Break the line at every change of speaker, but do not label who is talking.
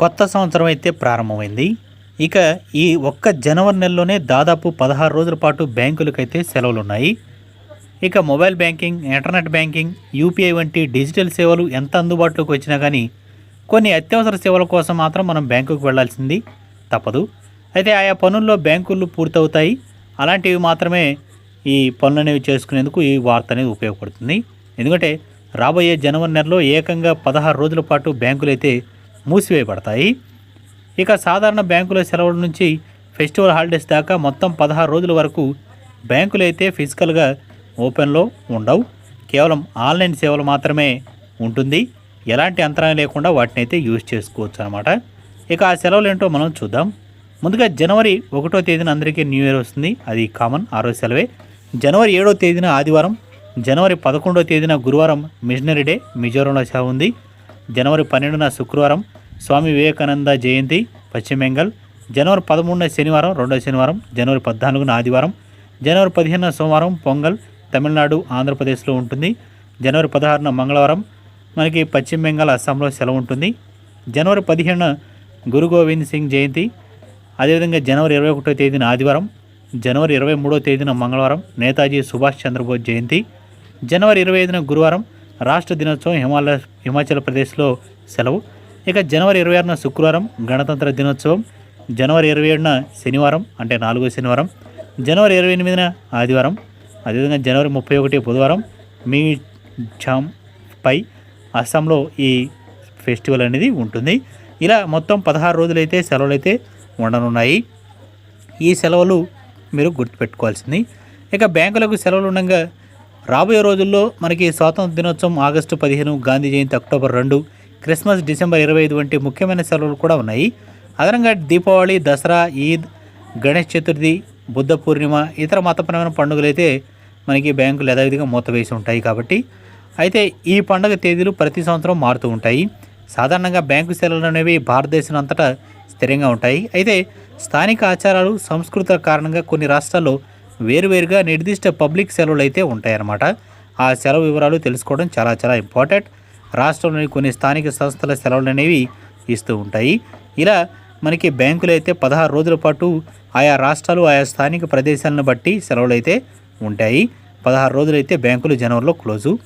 కొత్త సంవత్సరం అయితే ప్రారంభమైంది. ఇక ఈ ఒక్క జనవరి నెలలోనే దాదాపు పదహారు రోజుల పాటు బ్యాంకులకైతే సెలవులు ఉన్నాయి ఇక mobile banking internet banking UPI వంటి డిజిటల్ సేవలు ఎంత అందుబాటులోకి వచ్చినా కానీ కొన్ని అత్యవసర సేవల కోసం మాత్రం మనం బ్యాంకుకు వెళ్ళాల్సింది తప్పదు. అయితే ఆయా పనుల్లో బ్యాంకులు పూర్తవుతాయి. అలాంటివి మాత్రమే ఈ పనులు అనేవి చేసుకునేందుకు ఈ వార్త అనేది ఉపయోగపడుతుంది. ఎందుకంటే రాబోయే జనవరి నెలలో ఏకంగా పదహారు రోజుల పాటు బ్యాంకులు అయితే మూసివేయబడతాయి. ఇక సాధారణ బ్యాంకుల సెలవుల నుంచి ఫెస్టివల్ హాలిడేస్ దాకా మొత్తం పదహారు రోజుల వరకు బ్యాంకులు అయితే ఫిజికల్గా ఓపెన్లో ఉండవు. కేవలం ఆన్లైన్ సేవలు మాత్రమే ఉంటుంది. ఎలాంటి అంతరాయం లేకుండా వాటిని అయితే యూజ్ చేసుకోవచ్చు అనమాట ఇక ఆ సెలవులు ఏంటో మనం చూద్దాం. ముందుగా జనవరి ఒకటో తేదీన అందరికీ న్యూ ఇయర్ వస్తుంది. అది కామన్ ఆరో సెలవే. జనవరి ఏడో తేదీన ఆదివారం జనవరి పదకొండో తేదీన గురువారం మిషనరీ డే మిజోరంలో సెలవు ఉంది. జనవరి పన్నెండున శుక్రవారం స్వామి వివేకానంద జయంతి పశ్చిమ బెంగాల్ జనవరి పదమూడున శనివారం రెండో శనివారం జనవరి పద్నాలుగున ఆదివారం జనవరి పదిహేనున సోమవారం పొంగల్ తమిళనాడు ఆంధ్రప్రదేశ్లో ఉంటుంది. జనవరి పదహారున మంగళవారం మనకి పశ్చిమ బెంగాల్ అస్సాంలో సెలవు ఉంటుంది. జనవరి పదిహేనున గురు గోవింద్ సింగ్ జయంతి. అదేవిధంగా జనవరి ఇరవై ఒకటో తేదీన ఆదివారం జనవరి ఇరవై మూడో తేదీన మంగళవారం నేతాజీ సుభాష్ చంద్రబోస్ జయంతి. జనవరి ఇరవై ఐదున గురువారం రాష్ట్ర దినోత్సవం హిమాలయ హిమాచల్ ప్రదేశ్లో సెలవు. ఇక జనవరి ఇరవై ఆరున శుక్రవారం గణతంత్ర దినోత్సవం. జనవరి ఇరవై ఏడున శనివారం అంటే నాలుగో శనివారం. జనవరి ఇరవై ఎనిమిదిన ఆదివారం. అదేవిధంగా జనవరి ముప్పై ఒకటి బుధవారం మీ జామ్ పై అస్సాంలో ఈ ఫెస్టివల్ అనేది ఉంటుంది. ఇలా మొత్తం పదహారు రోజులైతే సెలవులు అయితే ఉండనున్నాయి. ఈ సెలవులు మీరు గుర్తుపెట్టుకోవాల్సింది. ఇక బ్యాంకులకు సెలవులు ఉండగా రాబోయే రోజుల్లో మనకి స్వాతంత్ర దినోత్సవం ఆగస్టు పదిహేను గాంధీ జయంతి అక్టోబర్ రెండు క్రిస్మస్ డిసెంబర్ ఇరవై ఐదు వంటి ముఖ్యమైన సెలవులు కూడా ఉన్నాయి. అదనంగా దీపావళి దసరా ఈద్ గణేష్ చతుర్థి బుద్ధ పూర్ణిమ ఇతర మతపరమైన పండుగలు అయితే మనకి బ్యాంకులు యథావిధిగా మూతవేసి ఉంటాయి కాబట్టి అయితే ఈ పండుగ తేదీలు ప్రతి సంవత్సరం మారుతూ ఉంటాయి. సాధారణంగా బ్యాంకు సెలవులు అనేవి భారతదేశం అంతటా స్థిరంగా ఉంటాయి. అయితే స్థానిక ఆచారాలు సంస్కృతుల కారణంగా కొన్ని రాష్ట్రాల్లో వేరువేరుగా నిర్దిష్ట పబ్లిక్ సెలవులు అయితే ఉంటాయన్నమాట. ఆ సెలవు వివరాలు తెలుసుకోవడం చాలా చాలా ఇంపార్టెంట్. రాష్ట్రంలోని కొన్ని స్థానిక సంస్థల సెలవులు అనేవి ఇస్తూ ఉంటాయి. ఇలా మనకి బ్యాంకులు అయితే పదహారు రోజుల పాటు ఆయా రాష్ట్రాలు ఆయా స్థానిక ప్రదేశాలను బట్టి సెలవులు అయితే ఉంటాయి. పదహారు రోజులైతే బ్యాంకులు జనవరిలో క్లోజు.